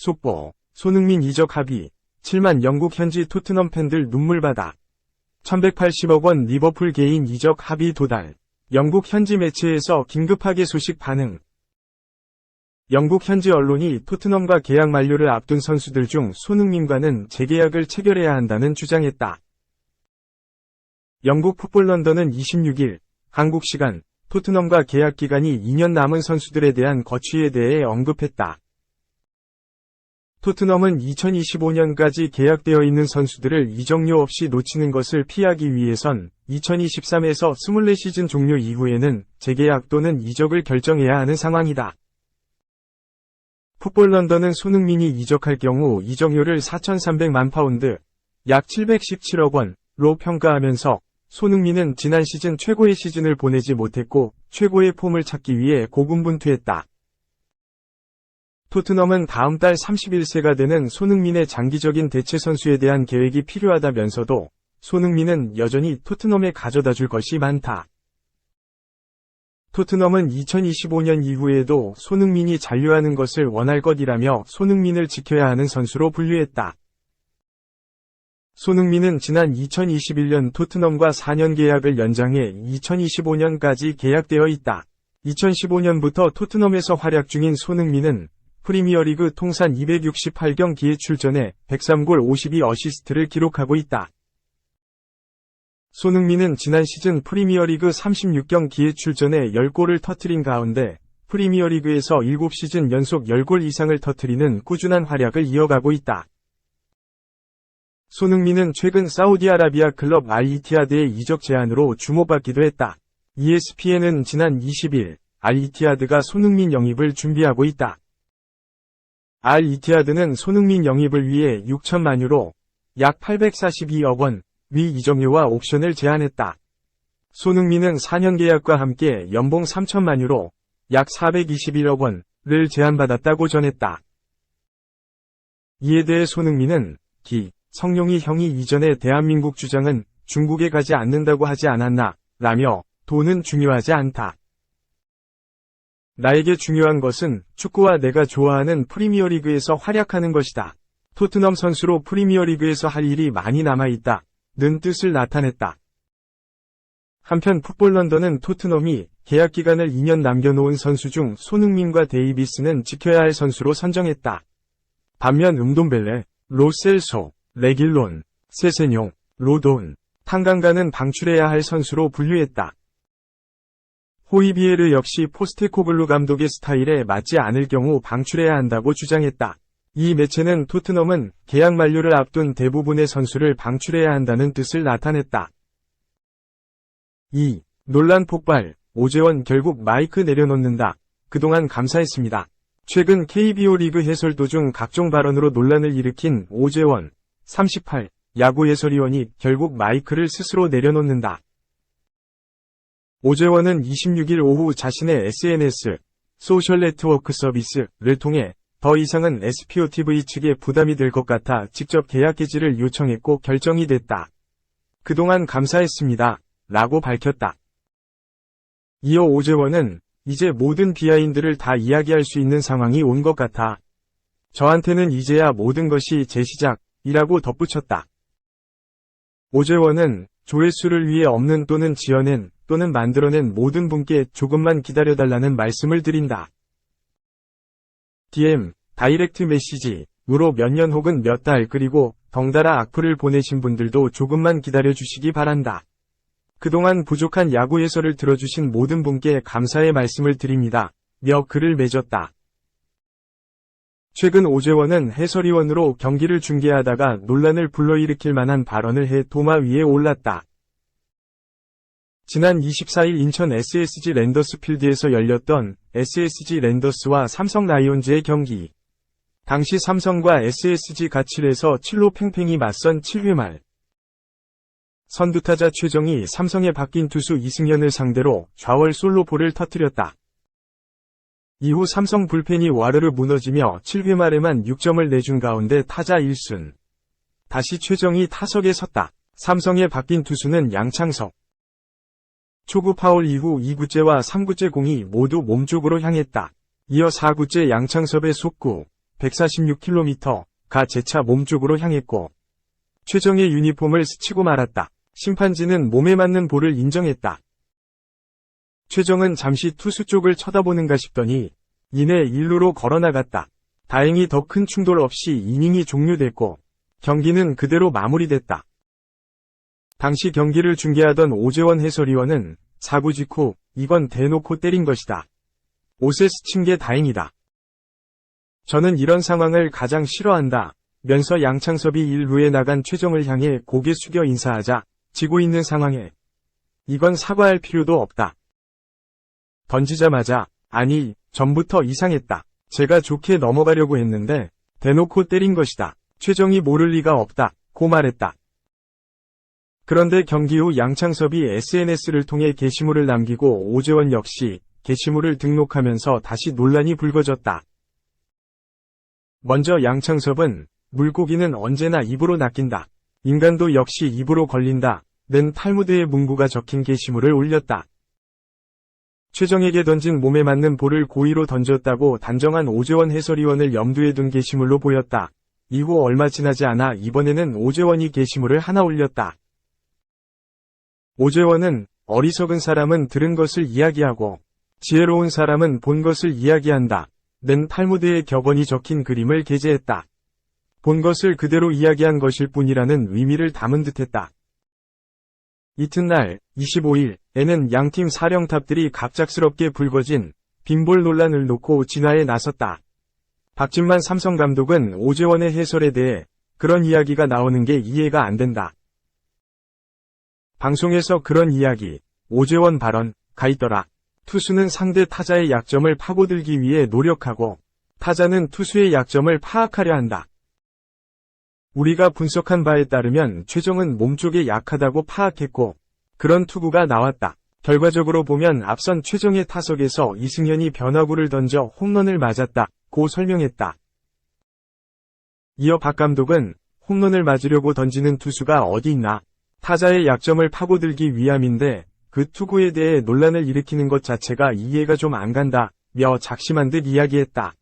속보, 손흥민 이적 합의, 7만 영국 현지 토트넘 팬들 눈물바다. 1180억 원 리버풀 개인 이적 합의 도달. 영국 현지 매체에서 긴급하게 소식 반응. 영국 현지 언론이 토트넘과 계약 만료를 앞둔 선수들 중 손흥민과는 재계약을 체결해야 한다는 주장했다. 영국 풋볼 런던은 26일, 한국 시간, 토트넘과 계약 기간이 2년 남은 선수들에 대한 거취에 대해 언급했다. 토트넘은 2025년까지 계약되어 있는 선수들을 이적료 없이 놓치는 것을 피하기 위해선 2023에서 24시즌 종료 이후에는 재계약 또는 이적을 결정해야 하는 상황이다. 풋볼 런던은 손흥민이 이적할 경우 이적료를 4,300만 파운드, 약 717억 원로 평가하면서 손흥민은 지난 시즌 최고의 시즌을 보내지 못했고 최고의 폼을 찾기 위해 고군분투했다. 토트넘은 다음 달 31세가 되는 손흥민의 장기적인 대체 선수에 대한 계획이 필요하다면서도 손흥민은 여전히 토트넘에 가져다 줄 것이 많다. 토트넘은 2025년 이후에도 손흥민이 잔류하는 것을 원할 것이라며 손흥민을 지켜야 하는 선수로 분류했다. 손흥민은 지난 2021년 토트넘과 4년 계약을 연장해 2025년까지 계약되어 있다. 2015년부터 토트넘에서 활약 중인 손흥민은 프리미어리그 통산 268경기에 출전해 103골 52어시스트를 기록하고 있다. 손흥민은 지난 시즌 프리미어리그 36경기에 출전해 10골을 터트린 가운데 프리미어리그에서 7시즌 연속 10골 이상을 터트리는 꾸준한 활약을 이어가고 있다. 손흥민은 최근 사우디아라비아 클럽 알이티아드의 이적 제안으로 주목받기도 했다. ESPN은 지난 20일 알이티아드가 손흥민 영입을 준비하고 있다. 알이티아드는 손흥민 영입을 위해 6천만 유로, 약 842억 원, 위 이적료와 옵션을 제안했다. 손흥민은 4년 계약과 함께 연봉 3천만 유로, 약 421억 원을 제안받았다고 전했다. 이에 대해 손흥민은 기, 성룡이 형이 이전에 대한민국 주장은 중국에 가지 않는다고 하지 않았나, 라며 돈은 중요하지 않다. 나에게 중요한 것은 축구와 내가 좋아하는 프리미어리그에서 활약하는 것이다. 토트넘 선수로 프리미어리그에서 할 일이 많이 남아있다. 는 뜻을 나타냈다. 한편 풋볼 런던은 토트넘이 계약 기간을 2년 남겨놓은 선수 중 손흥민과 데이비스는 지켜야 할 선수로 선정했다. 반면 음돈벨레, 로셀소, 레길론, 세세뇽, 로돈, 탄강가는 방출해야 할 선수로 분류했다. 호이비에르 역시 포스테코글루 감독의 스타일에 맞지 않을 경우 방출해야 한다고 주장했다. 이 매체는 토트넘은 계약 만료를 앞둔 대부분의 선수를 방출해야 한다는 뜻을 나타냈다. 2. 논란 폭발, 오재원 결국 마이크 내려놓는다. 그동안 감사했습니다. 최근 KBO 리그 해설 도중 각종 발언으로 논란을 일으킨 오재원, 38, 야구 해설위원이 결국 마이크를 스스로 내려놓는다. 오재원은 26일 오후 자신의 SNS, 소셜 네트워크 서비스를 통해 더 이상은 SPOTV 측에 부담이 될 것 같아 직접 계약 해지를 요청했고 결정이 됐다. 그동안 감사했습니다. 라고 밝혔다. 이어 오재원은 이제 모든 비하인드를 다 이야기할 수 있는 상황이 온 것 같아. 저한테는 이제야 모든 것이 제 시작 이라고 덧붙였다. 오재원은 조회수를 위해 없는 또는 지어낸 또는 만들어낸 모든 분께 조금만 기다려달라는 말씀을 드린다. DM, 다이렉트 메시지으로 몇 년 혹은 몇 달 그리고 덩달아 악플을 보내신 분들도 조금만 기다려 주시기 바란다. 그동안 부족한 야구 해설을 들어주신 모든 분께 감사의 말씀을 드립니다. 며 글을 맺었다. 최근 오재원은 해설위원으로 경기를 중계하다가 논란을 불러일으킬 만한 발언을 해 도마 위에 올랐다. 지난 24일 인천 SSG 랜더스 필드에서 열렸던 SSG 랜더스와 삼성 라이온즈의 경기. 당시 삼성과 SSG 가칠에서 7로 팽팽히 맞선 7회 말. 선두타자 최정이 삼성의 바뀐 투수 이승현을 상대로 좌월 솔로볼을 터뜨렸다. 이후 삼성 불펜이 와르르 무너지며 7회 말에만 6점을 내준 가운데 타자 1순. 다시 최정이 타석에 섰다. 삼성의 바뀐 투수는 양창석. 초구 파울 이후 2구째와 3구째 공이 모두 몸쪽으로 향했다. 이어 4구째 양창섭의 속구 146km가 재차 몸쪽으로 향했고 최정의 유니폼을 스치고 말았다. 심판진은 몸에 맞는 볼을 인정했다. 최정은 잠시 투수 쪽을 쳐다보는가 싶더니 이내 일루로 걸어나갔다. 다행히 더 큰 충돌 없이 이닝이 종료됐고 경기는 그대로 마무리됐다. 당시 경기를 중계하던 오재원 해설위원은 사구 직후 이건 대놓고 때린 것이다. 옷에 스친 게 다행이다. 저는 이런 상황을 가장 싫어한다. 면서 양창섭이 1루에 나간 최정을 향해 고개 숙여 인사하자 지고 있는 상황에 이건 사과할 필요도 없다. 던지자마자 아니 전부터 이상했다. 제가 좋게 넘어가려고 했는데 대놓고 때린 것이다. 최정이 모를 리가 없다. 고 말했다. 그런데 경기 후 양창섭이 SNS를 통해 게시물을 남기고 오재원 역시 게시물을 등록하면서 다시 논란이 불거졌다. 먼저 양창섭은 물고기는 언제나 입으로 낚인다. 인간도 역시 입으로 걸린다. 는 탈무드의 문구가 적힌 게시물을 올렸다. 최정에게 던진 몸에 맞는 볼을 고의로 던졌다고 단정한 오재원 해설위원을 염두에 둔 게시물로 보였다. 이후 얼마 지나지 않아 이번에는 오재원이 게시물을 하나 올렸다. 오재원은 어리석은 사람은 들은 것을 이야기하고 지혜로운 사람은 본 것을 이야기한다. 는 탈무드의 격언이 적힌 그림을 게재했다. 본 것을 그대로 이야기한 것일 뿐이라는 의미를 담은 듯했다. 이튿날 25일 에는 양팀 사령탑들이 갑작스럽게 불거진 빈볼 논란을 놓고 진화에 나섰다. 박진만 삼성 감독은 오재원의 해설에 대해 그런 이야기가 나오는 게 이해가 안 된다. 방송에서 그런 이야기, 오재원 발언, 가 있더라. 투수는 상대 타자의 약점을 파고들기 위해 노력하고 타자는 투수의 약점을 파악하려 한다. 우리가 분석한 바에 따르면 최정은 몸쪽에 약하다고 파악했고 그런 투구가 나왔다. 결과적으로 보면 앞선 최정의 타석에서 이승현이 변화구를 던져 홈런을 맞았다. 고 설명했다. 이어 박 감독은 홈런을 맞으려고 던지는 투수가 어디 있나 타자의 약점을 파고들기 위함인데 그 투구에 대해 논란을 일으키는 것 자체가 이해가 좀 안 간다. 며 작심한 듯 이야기했다.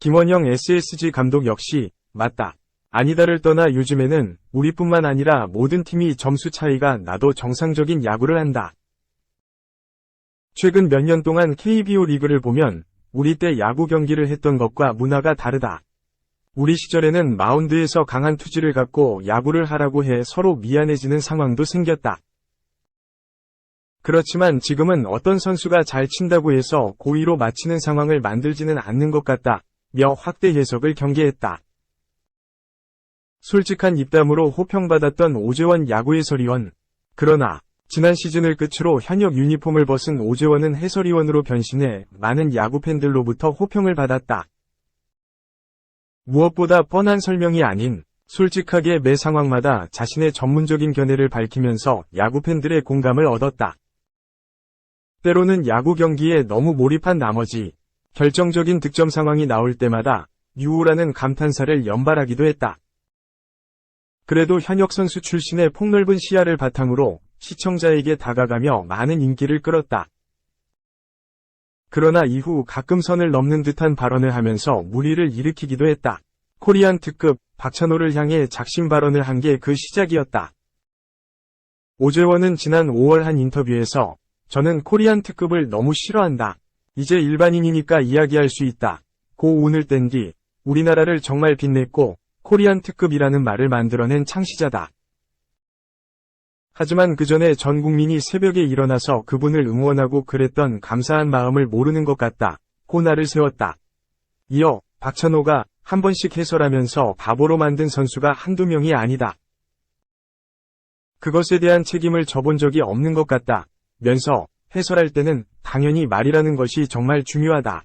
김원형 SSG 감독 역시 맞다. 아니다를 떠나 요즘에는 우리뿐만 아니라 모든 팀이 점수 차이가 나도 정상적인 야구를 한다. 최근 몇 년 동안 KBO 리그를 보면 우리 때 야구 경기를 했던 것과 문화가 다르다. 우리 시절에는 마운드에서 강한 투지를 갖고 야구를 하라고 해 서로 미안해지는 상황도 생겼다. 그렇지만 지금은 어떤 선수가 잘 친다고 해서 고의로 맞히는 상황을 만들지는 않는 것 같다. 며 확대 해석을 경계했다. 솔직한 입담으로 호평받았던 오재원 야구 해설위원. 그러나 지난 시즌을 끝으로 현역 유니폼을 벗은 오재원은 해설위원으로 변신해 많은 야구 팬들로부터 호평을 받았다. 무엇보다 뻔한 설명이 아닌 솔직하게 매 상황마다 자신의 전문적인 견해를 밝히면서 야구 팬들의 공감을 얻었다. 때로는 야구 경기에 너무 몰입한 나머지 결정적인 득점 상황이 나올 때마다 유우라는 감탄사를 연발하기도 했다. 그래도 현역 선수 출신의 폭넓은 시야를 바탕으로 시청자에게 다가가며 많은 인기를 끌었다. 그러나 이후 가끔 선을 넘는 듯한 발언을 하면서 무리를 일으키기도 했다. 코리안 특급 박찬호를 향해 작심 발언을 한 게 그 시작이었다. 오재원은 지난 5월 한 인터뷰에서 저는 코리안 특급을 너무 싫어한다. 이제 일반인이니까 이야기할 수 있다. 고 운을 뗀 뒤 우리나라를 정말 빛냈고 코리안 특급이라는 말을 만들어낸 창시자다. 하지만 그 전에 전 국민이 새벽에 일어나서 그분을 응원하고 그랬던 감사한 마음을 모르는 것 같다. 고나를 세웠다. 이어 박찬호가 한 번씩 해설하면서 바보로 만든 선수가 한두 명이 아니다. 그것에 대한 책임을 져본 적이 없는 것 같다. 면서 해설할 때는 당연히 말이라는 것이 정말 중요하다.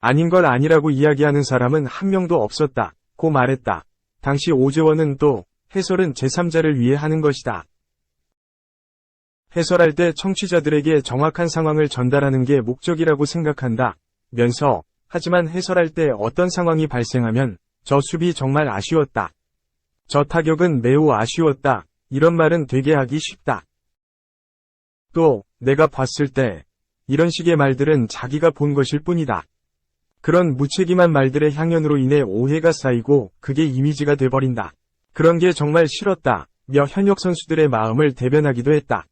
아닌 걸 아니라고 이야기하는 사람은 한 명도 없었다. 고 말했다. 당시 오재원은 또 해설은 제3자를 위해 하는 것이다. 해설할 때 청취자들에게 정확한 상황을 전달하는 게 목적이라고 생각한다. 면서 하지만 해설할 때 어떤 상황이 발생하면 저 수비 정말 아쉬웠다. 저 타격은 매우 아쉬웠다. 이런 말은 되게 하기 쉽다. 또, 내가 봤을 때, 이런 식의 말들은 자기가 본 것일 뿐이다. 그런 무책임한 말들의 향연으로 인해 오해가 쌓이고 그게 이미지가 돼버린다. 그런 게 정말 싫었다. 며 현역 선수들의 마음을 대변하기도 했다.